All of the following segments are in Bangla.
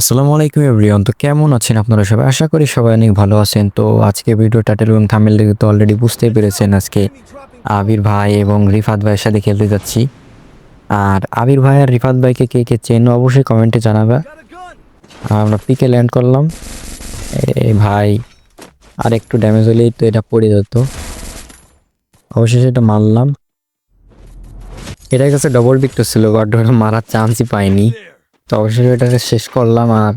আসসালামু আলাইকুম এভরিওয়ান। তো কেমন আছেন আপনারা সবাই? আশা করি সবাই অনেক ভালো আছেন। তো আজকে ভিডিও টাইটেল এবং থামেল তো অলরেডি বুঝতেই পেরেছেন আজকে আবির ভাই এবং রিফাত ভাইয়ের সাথে খেলতে যাচ্ছি। আর আবির ভাই আর রিফাত ভাইকে কে কে চেন অবশ্যই কমেন্টে জানাবে। আমরা পিকে ল্যান্ড করলাম। এই ভাই, আর একটু ড্যামেজ হলেই তো এটা পড়ে যেত। অবশেষে এটা মারলাম। এটার কাছে ডবল বিক্টর ছিল বাট মারার চান্সই পাইনি। তো অবশ্যই এটাকে শেষ করলাম আর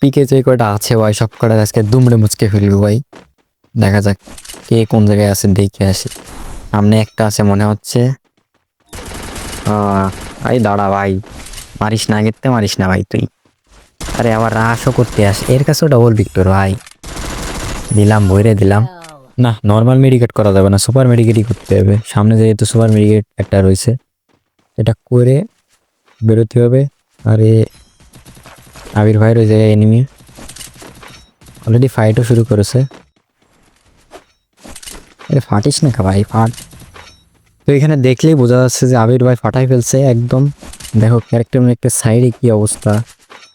পিকে যে কয়টা আছে ভাই সব কটা আজকে দুমড়ে মুচকে ফেলব ভাই। দেখা যাক কে কোন জায়গায় আছে দেখে আসি। সামনে একটা আছে মনে হচ্ছে। আহ, এই দাঁড়া ভাই মারিস না আগেতে মারিস না ভাই তুই। আরে আবার রাশও করতে আস এর কাছেও ডবল ভিক্টর ভাই। দিলাম বইরে দিলাম। না নর্মাল মেডিকেট করা যাবে না সুপার মেডিকেটই করতে হবে। সামনে যেহেতু সুপার মেডিকেট একটা রয়েছে এটা করে বেরোতে হবে। আরে, আবির ভাইয়ের ওই জায়গায় এনিমি অলরেডি ফাইটও শুরু করেছে। আরে, ফাটিস না কা ভাই, ফাট। তো এখানে দেখলেই বোঝা যাচ্ছে যে আবির ভাই ফাটাই ফেলছে একদম। দেখো ক্যারেক্টার একটা সাইডে কি অবস্থা।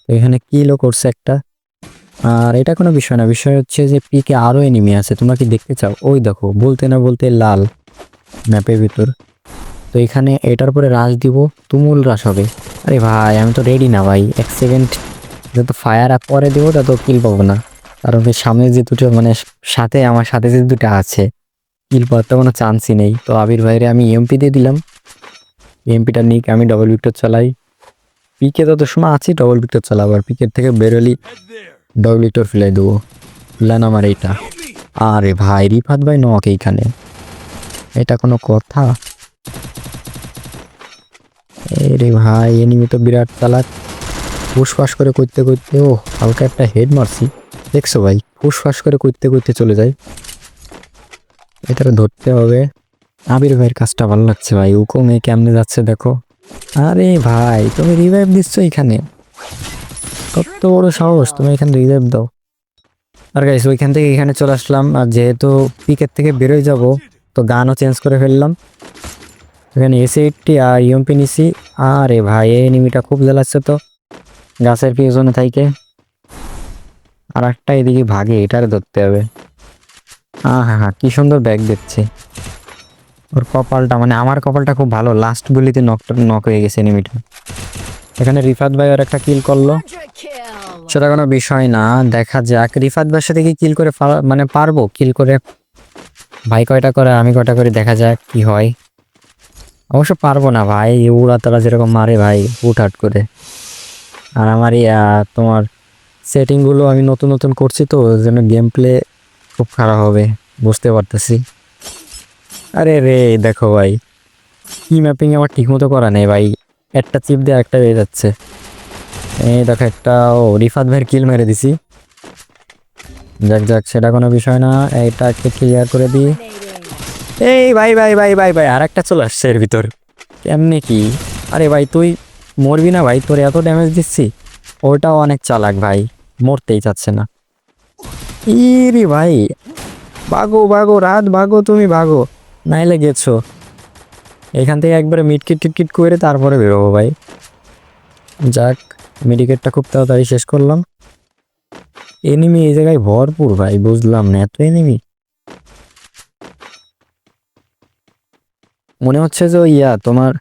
তো এখানে কিলও করছে একটা। আর এটা কোনো বিষয় না, বিষয় হচ্ছে যে পিকে আরও এনিমি আছে, তোমরা কি দেখতে চাও? ওই দেখো, বলতে না বলতে লাল ম্যাপের ভিতর। তো এখানে এটার পরে রাশ দিব, তুমুল রাশ হবে। আরে ভাই, আমি তো রেডি না ভাই। এক সেকেন্ড যত ফায়ার আপ পরে দেবো, তত কিল পাবো না। কারণ ওই সামনে যে দুটো মানে সাথে, আমার সাথে যে দুটো আছে কিল পাওয়ার তো কোনো চান্সই নেই। তো আবির ভাইরে আমি এমপি দিয়ে দিলাম। এমপিটা নিক, আমি ডবল ভিক্টর চালাই। পিকে তত সময় আছি ডবল ভিক্টর চালাবো আর পিকের থেকে বেরোলি ডবল ভিক্টর ফেলাই দেবো। প্ল্যান আমার এইটা। আরে ভাই, রিফাত ভাই নক এইখানে। এটা কোনো কথা? রে ভাই এনিমি তো বিরাট চালাক। ফুসফাস করে করতে করতে, ও, হালকা একটা হেড মারছি। দেখছ ভাই ফুসফাস করে করতে করতে চলে যায়। এটা ধরতে হবে। আবির ভাইয়ের কাজটা ভালো লাগছে ভাই উকো মেয়ে কেমনে যাচ্ছে দেখো। আরে ভাই, তুমি রিভাইভ দিচ্ছ এখানে। কত বড় সাহস, তুমি এখানে রিভাইভ দাও। আর গাইস ওইখান থেকে এখানে চলে আসলাম, আর যেহেতু পিকের থেকে বেরোয় যাব, তো গানও চেঞ্জ করে ফেললাম। এখানে এসে এইটটি আর ইউএমপি নিছি। আরে ভাই, এই এনিমিটা খুব জ্বালাচ্ছে তো। গাছের পিছনে থাইকে। আর একটা এদিকে ভাগে, এটার ধরতে হবে। হ্যাঁ হ্যাঁ হ্যাঁ কি সুন্দর ব্যাগ দেখছে। ওর কপালটা মানে আমার কপালটা খুব ভালো। লাস্ট গুলিতে নক নক হয়ে গেছে এনিমিটা এখানে রিফাত ভাই ওর একটা কিল করল। সেটা কোনো বিষয় না, দেখা যাক। রিফাত ভাইয়ের সাথে কি কিল করে মানে পারব? কিল করে ভাই কয়টা করে, আমি কয়টা করে, দেখা যাক কি হয়। অবশ্য পারব না ভাই উড়া তারা যেরকম মারে ভাই, হুটহাট করে। আর আমার তোমার সেটিংগুলো আমি নতুন নতুন করছি তো জন্য গেম প্লে খুব খারাপ হবে, বুঝতে পারতেছি। আরে রে, দেখো ভাই, কি ম্যাপিং আমার ঠিকমতো করা নেই ভাই, একটা চিপ দিয়ে একটা হয়ে যাচ্ছে। এই দেখো একটা, ও, রিফাত ভাইয়ের কিল মেরে দিছি। যাক যাক, সেটা কোনো বিষয় না এটাকে ক্লিয়ার করে দিই। এই, ভাই ভাই ভাই ভাই ভাই আর একটা চলে আসছে এর ভিতর। কেমনে কি? আরে ভাই, তুই মরবি না ভাই? তোর এত ড্যামেজ দিচ্ছি। ওটাও অনেক চালাক ভাই। মরতেই চাচ্ছে না। ইরি ভাই, ভাগো ভাগো, রাত ভাগো, তুমি ভাগো। নাইলে গেছো। এখান থেকে একবারে মিটকিট টিটকিট করে তারপরে বেরোবো ভাই। যাক মেডিকেটটা খুব তাড়াতাড়ি শেষ করলাম। এনিমি এই জায়গায় ভরপুর ভাই, বুঝলাম না, এত এনিমি মনে হচ্ছে যে ইয়া, তোমার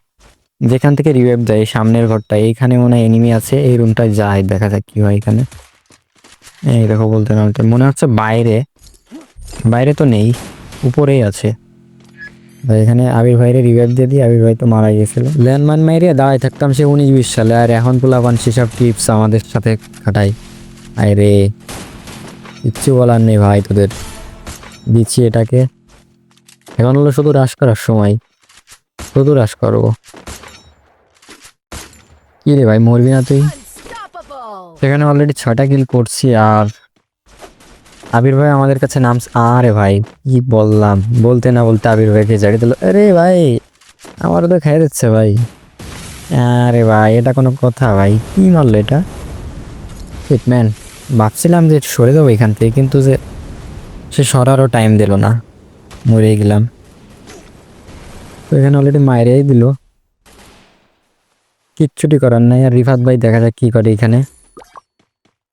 যেখান থেকে রিওয়েব দেয় সামনের ঘরটা, এইখানে মনে হয় এনিমি আছে, এই রুমটায় যায়, দেখা যাক কি হয় এখানে। এই দেখো, বলতে না, বলতে মনে হচ্ছে বাইরে বাইরে তো নেই, উপরেই আছে। এখানে আবির ভাইরে রিভাইভ দিয়ে দিই, আবির ভাই তো মারা গেছিল। ল্যান্ডমাইন মাইরে দাঁড়ায় থাকতাম সে উনিশ বিশ সালে, আর এখন পোলাপান সেসব টিপস আমাদের সাথে খাটাই রে কিচ্ছু বলার নেই ভাই তোদের, দিচ্ছি এটাকে। এখন হলো শুধু হ্রাস করার সময়। শুধু হ্রাস করব? কি রে ভাই, মরবি না তুই? সেখানে অলরেডি ছয়টা কিল করছি আর আবির ভাই আমাদের কাছে নাম আরে ভাই, কি বললাম? বলতে না বলতে আবির ভাইকে জাড়ি দিল। আরে ভাই, আমারও তো খেয়ে দিচ্ছে ভাই। আরে ভাই, এটা কোনো কথা ভাই, কি মারলো এটা? ম্যান ভাবছিলাম যে সরে দেবো এখান থেকে, কিন্তু যে সে সরারও টাইম দিল না। মরে গেলাম। তো এখানে অলরেডি মায়েরাই দিল। কিচ্ছুটি করার নাই, আর রিফাত ভাই দেখা যাক কি করে এখানে।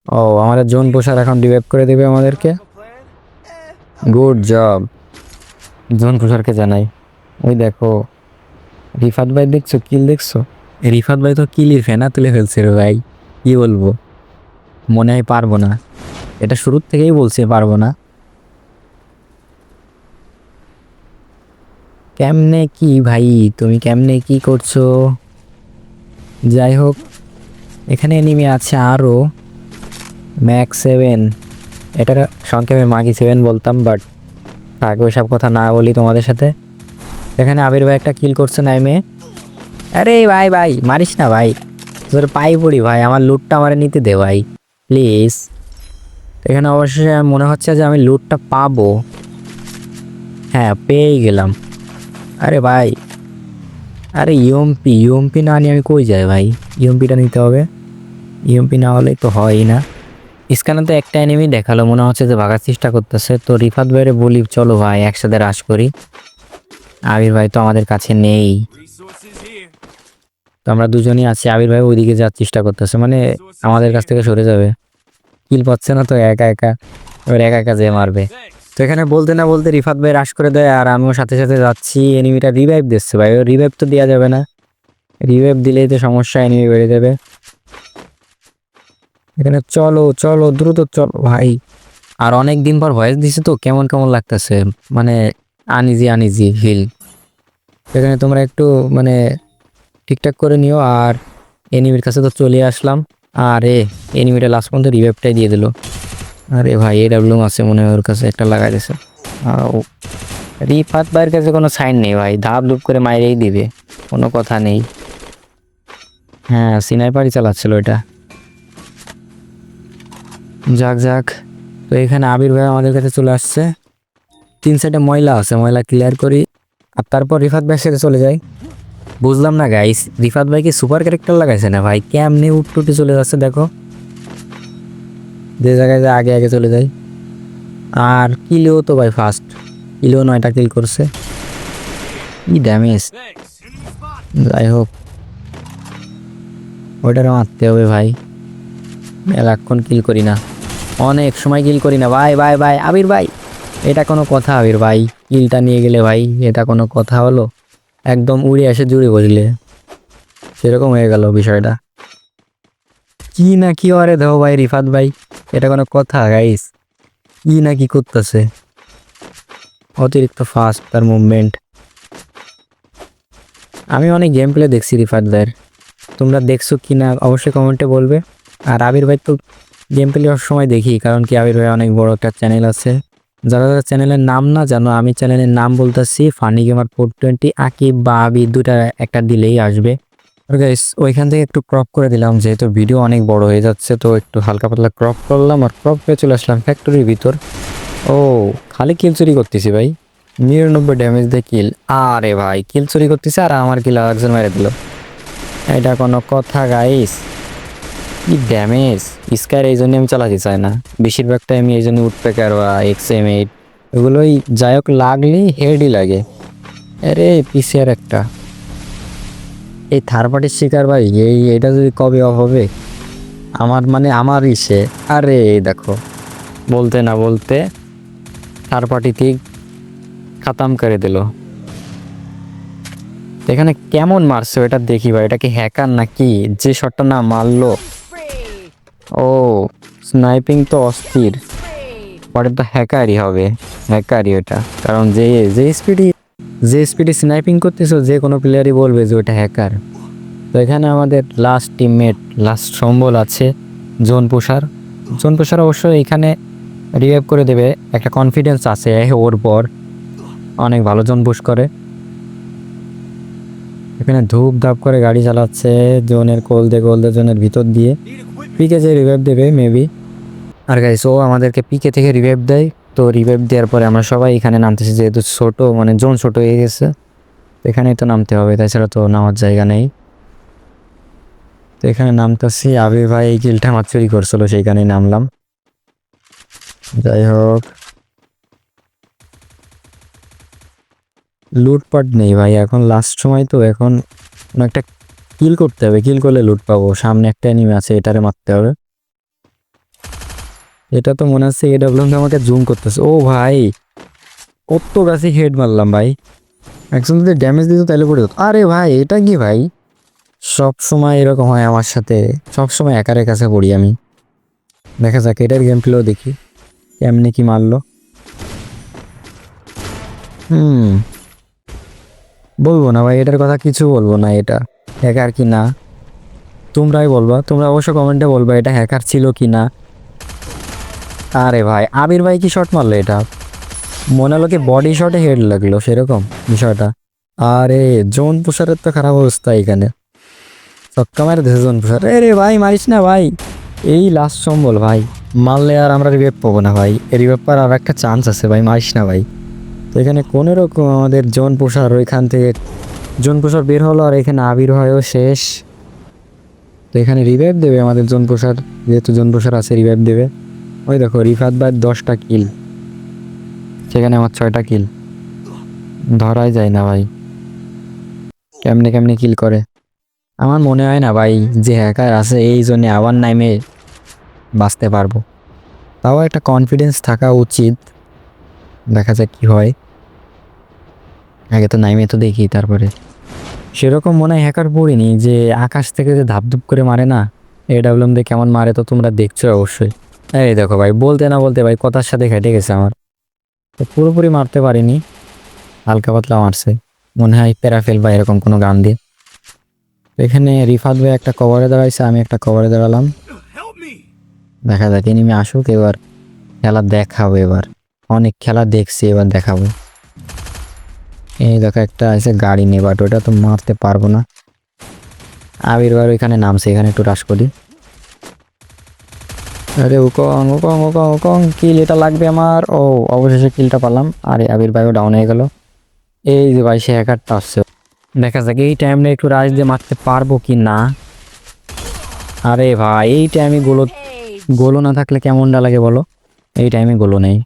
ও, আমাদের জোন পোষার এখন রিভাইভ করে দেবে আমাদেরকে। গুড জব জোন পোষারকে জানাই। ওই দেখো, রিফাত ভাই দেখছ? কিল দেখছ? রিফাত ভাই তো কিলির ফেনা তুলে ফেলছে রে ভাই। কি বলব? মনে হয় পারব না। এটা শুরুর থেকেই বলছে পারব না। কেমনে কি ভাই? তুমি কেমনে কি করছ? যাই হোক এখানে এনিমি আছে আরও। ম্যাক্স সেভেন এটার সংক্ষেপে মাগি সেভেন বলতাম বাট থাক ওইসব কথা না বলি তোমাদের সাথে। এখানে আবির ভাই একটা কিল করছে নাইমে আরে ভাই ভাই, মারিস না ভাই। তোর পাই পড়ি ভাই, আমার লুটটা আমার নিতে দে ভাই প্লিজ এখানে অবশ্যই মনে হচ্ছে যে আমি লুটটা পাবো। হ্যাঁ পেয়েই গেলাম। আরে ভাই, আরে ইউএমপি ইউএমপি না নিয়ে আমি কই যাই ভাই? ইউএমপিটা নিতে হবে। ইউএমপি না হলেই তো হয়ই না। স্ক্যানে তো একটা এনিমি দেখাল, মনে হচ্ছে যে ভাগার চেষ্টা করতেছে। তো রিফাত ভাইরে বলি, চলো ভাই, একসাথে রাশ করি। আবির ভাই তো আমাদের কাছে নেই। তো আমরা দুজনই আছি, আবির ভাই ওইদিকে যাওয়ার চেষ্টা করতেছে। মানে আমাদের কাছ থেকে সরে যাবে। কিল পাচ্ছে না তো, একা একা। এবার একা একা যে মারবে। তো এখানে বলতে না বলতে রিফাত ভাই রাশ করে দেয় আর আমিও সাথে সাথে যাচ্ছি। এনিমিটা রিভাইভ দিচ্ছে ভাই। রিভাইভ তো দেওয়া যাবে না। রিভাইভ দিলেই তো সমস্যা এনিমি বেড়ে যাবে। এখানে চলো চলো, দ্রুত চলো ভাই। আর অনেক দিন পর ভয়েস দিছে তো, কেমন কেমন লাগতেছে? মানে আনিজি আনিজি ফিল এখানে তোমরা একটু মানে ঠিকঠাক করে নিও আর এনিমির কাছে তো চলে আসলাম। আর এ এনিমিটা লাস্ট পর্যন্ত রিভাইভটাই দিয়ে দিল। আরে ভাই এ ডাব্লুম আছে মনে হয় ওর কাছে, একটা লাগাই দিছে। রিফাত ভাইয়ের কাছে কোনো সাইন নেই ভাই, ধাপ ধুপ করে মাইরেই দিবে, কোনো কথা নেই। হ্যাঁ সিনাইপারই চালাচ্ছিল এটা। যাক যাক, তো এখানে আবির ভাই আমাদের কাছে চলে আসছে। তিন সাইডে ময়লা আছে, ময়লা ক্লিয়ার করি। আর তারপর রিফাত ভাইয়ের সাথে চলে যাই। বুঝলাম না গাইস রিফাত ভাই কি সুপার ক্যারেক্টার লাগাইছে না ভাই? কেমনে উঠটুটে চলে যাচ্ছে দেখো। যে জায়গায় যায় আগে আগে চলে যায় আর কিলেও তো ভাই ফার্স্ট কিলেও নয়টা কিল করছে। কি ড্যামেজ যাই হোক। ওইটারও মারতে হবে ভাই। মেলাক্ষণ কিল করি না। অনেক সময় কিল করি না। ভাই ভাই ভাই, আবির ভাই। এটা কোনো কথা আবির ভাই। কিলটা নিয়ে গেলে ভাই, এটা কোনো কথা হলো? একদম উড়ে এসে জুড়ে বসলে। সেরকম হয়ে গেল বিষয়টা। কি না কি আরে দেও ভাই, রিফাত ভাই। এটা কোনো কথা গাইস কি না কি করতেছে? অতিরিক্ত ফাস্ট তার মুভমেন্ট আমি অনেক গেম প্লে দেখছি ভাইয়ের তোমরা দেখছ কি না অবশ্যই কমেন্টে বলবে। আর আবির ভাই তো গেম প্লে সময় দেখি, কারণ কি আবির ভাই অনেক বড় একটা চ্যানেল আছে। যারা যারা চ্যানেলের নাম না জানো, আমি চ্যানেলের নাম বলতেছি funny gamer four twenty Akib বা আবি দুটা একটা দিলেই আসবে। গাইস ওইখান থেকে একটু ক্রপ করে দিলাম, যেহেতু ভিডিও অনেক বড় হয়ে যাচ্ছে, তো একটু হালকা পাতলা ক্রপ করলাম আর ক্রপ হয়ে চলে আসলাম ফ্যাক্টরির ভিতর। ও, খালি কিল চুরি করতেছি ভাই। নিরানব্বই ড্যামেজ দিয়ে কিল আরে ভাই কিল চুরি করতেছে আর আমার কিল আরেকজন মেরে দিল। এটা কোনো কথা গাইস কি ড্যামেজ স্কার এই জন্য আমি চালাতে চাই না। বেশিরভাগটাই আমি এই জন্য উঠপেকার বা এক্স এম এইট এগুলোই যাই হোক লাগলেই হেডই লাগে। আরে পিসিআর একটা। এই থার্ড পার্টির শিকার ভাই, এই, এটা যদি কবে অফ হবে? আমার মানে আমার ইসে। আরে দেখো। বলতে না বলতে থার্ড পার্টি ঠিক খাতাম করে দিল। এখানে কেমন মারছে এটা দেখি ভাই, এটা কি হ্যাকার নাকি? যে শটটা না মারলো। ও স্নাইপিং তো অস্থির। পরে তো হ্যাকারই হবে হ্যাকারই ওটা। কারণ যে যে স্পিডি যে স্পিডে স্নাইপিং করতেছো, যে কোনো প্লেয়ারই বলবে যে ওটা হ্যাকার তো এখানে আমাদের লাস্ট টিমমেট লাস্ট সম্বল আছে জোন পুষার জোন পুষার অবশ্য এখানে রিভাইভ করে দেবে, একটা কনফিডেন্স আছে ওর পর। অনেক ভালো জোন পুশ করে। এখানে ধূপ ধাপ করে গাড়ি চালাচ্ছে জোনের কোল দিয়ে গোল দিয়ে জোনের ভিতর দিয়ে। পিকে যে রিভাইভ দেবে মেবি আর গাইস ও আমাদেরকে পিকে থেকে রিভাইভ দেয়। তো রিভাইভ দেওয়ার পরে আমরা সবাই এখানে নামতেছি, যেহেতু ছোট মানে জোন ছোট হয়ে গেছে এখানেই তো নামতে হবে, তাছাড়া তো নামার জায়গা নেই। তো এখানে নামতেছি, আবির ভাই এই কিলটা আমার চুরি করছিল, সেইখানেই নামলাম। যাই হোক। লুটপাট নেই ভাই, এখন লাস্ট সময় তো এখন একটা কিল করতে হবে কিল করলে লুট পাবো, সামনে একটা এনিমি আছে, এটারে মারতে হবে। এটা তো মনে হচ্ছে এ আমাকে জুম করতেছে। ও ভাই, কত গাছে হেড মারলাম ভাই। একজন যদি ড্যামেজ দিত তাহলে পড়ে যেত। আরে ভাই, এটা কি ভাই? সব সময় এরকম হয় আমার সাথে। সব সময় একারের কাছে পড়ি আমি। দেখা যাক, এটার গেম প্লেও দেখি। কেমনি কি মারলো। হুম। বলব না ভাই, এটার কথা কিছু বলব না এটা। হ্যাকার কি না? তোমরাই বলবা। তোমরা অবশ্য কমেন্টে বলবা এটা হ্যাকার ছিল কি না। আরে ভাই আবির ভাই কি শট মারলো এটা? মনে হলো কি বডি শটে হেড লাগল, সেরকম বিষয়টা। আরে জোন পুষারের তো খারাপ অবস্থা এখানে। চক্কা মারে দিয়েছে জোন পুষার রে ভাই, মারিস না ভাই। এই লাস্ট সম্বল ভাই। মারলে আর আমরা রিভেপ পাবো না ভাই। রিভেপ পাওয়ার আর একটা চান্স আছে ভাই, মারিস না ভাই। তো এখানে কোনো রকম আমাদের জোন পোষার ওইখান থেকে জোন পোষার বের হলো আর এখানে আবির হয়ও শেষ। তো এখানে রিভাইভ দেবে আমাদের জোন পোষার যেহেতু জোন পোষার আছে রিভাইভ দেবে। ওই দেখো, রিফাত ভাই দশটা কিল। সেখানে আমার ছয়টা কিল। ধরাই যায় না ভাই। কেমনে কেমনে কিল করে? আমার মনে হয় না ভাই, যে হ্যাকার আছে, এই জন্যে আবার নামে বাঁচতে পারব। তাও একটা কনফিডেন্স থাকা উচিত। দেখা যাক কি হয়। আগে তো নাইমে তো দেখি, তারপরে। সেরকম মনে হয় হ্যাকার পড়িনি, যে আকাশ থেকে যে ধাপধুপ করে মারে না এ ডাব্লিউএম দিয়ে কেমন মারে তো তোমরা দেখছ অবশ্যই। এই দেখো ভাই, বলতে না বলতে ভাই কথার সাথে খেটে গেছে আমার। তো পুরোপুরি মারতে পারিনি, হালকা পাতলা মারছে। মনে হয় প্যারাফেল বা এরকম কোনো গান দিয়ে। এখানে রিফাত ভাই একটা কভারে দাঁড়াইছে, আমি একটা কভারে দাঁড়ালাম। দেখা যাক এনিমি আসুক এবার, খেলা দেখাবো এবার। অনেক খেলা দেখছি, এবার দেখাবো। এই দেখো, একটা আছে গাড়ি নিয়ে বাট ওটা তো মারতে পারব না। আবির ওইখানে নামছে, এখানে একটু রাস করি। আরে উকং উকং উকং উকং কিল এটা লাগবে আমার। ও, অবশেষে কিলটা পালাম আরে আবির ভাইও ডাউন হয়ে গেল। এই যে ভাই, সে হ্যাকারটা আসছে। দেখা যাক, এই টাইমে একটু রাজ দিয়ে মারতে পারব কি না? আরে ভাই, এই টাইমে গোলো গোলো না থাকলে কেমনটা লাগে বলো? এই টাইমে গোলো নেই।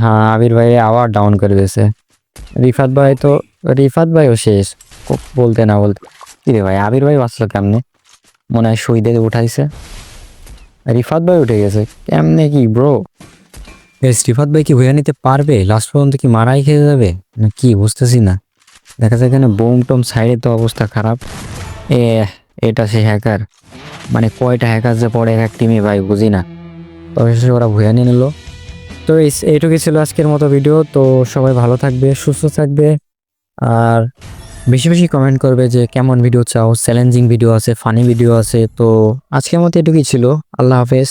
হ্যাঁ আবির ভাই আবার ডাউন করে দিয়েছে। রিফাত ভাই তো, রিফাত ভাইও শেষ। বলতে না বলতে। রে ভাই, আবির ভাই বাঁচলো কেমনে? মনে হয় সইদে উঠাইছে। রিফাত ভাই উঠে গেছে। কেমনে কি ব্রো রিফাত ভাই কি হয়ে নিতে পারবে? লাস্ট পর্যন্ত কি মারাই খেয়ে যাবে? না কি, বুঝতেছি না। দেখা যায় এখানে বোম টোম সাইডে তো অবস্থা খারাপ। এ, এটা সে হ্যাকার মানে কয়টা হ্যাকার যে পড়ে এক এক টিমে ভাই, বুঝি না। অবশেষে ওরা ভুয়া নিয়ে নিল। তো এই- এইটুকুই ছিল আজকের মতো ভিডিও তো সবাই ভালো থাকবে, সুস্থ থাকবে। আর বেশি বেশি কমেন্ট করবে যে কেমন ভিডিও চাও চ্যালেঞ্জিং ভিডিও আছে ফানি ভিডিও আছে। তো আজকের মতো এটুকুই ছিল। আল্লাহ হাফেজ।